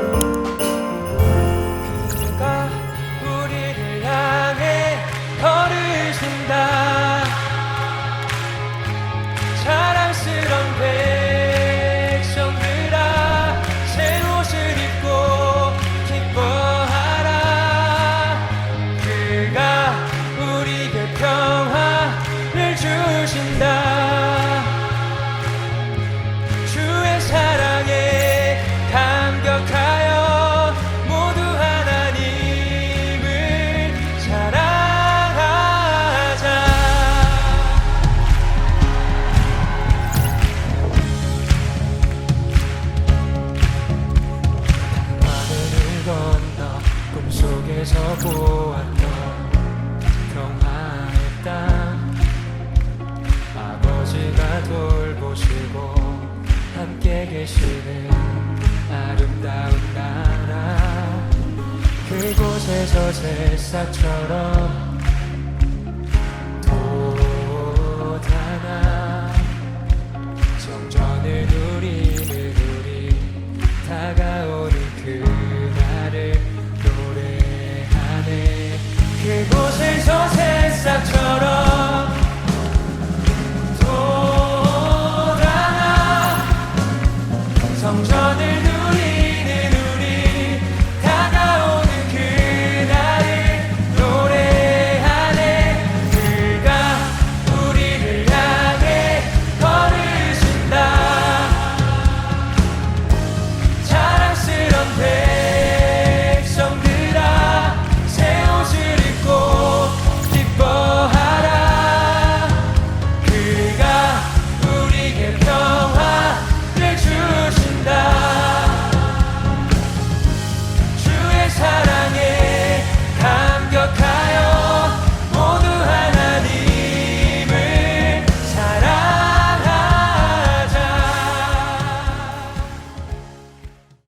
Bye. 하늘에서 보았던 평화의 땅 아버지가 돌보시고 함께 계시는 아름다운 나라. 그곳에서 새싹처럼 위해서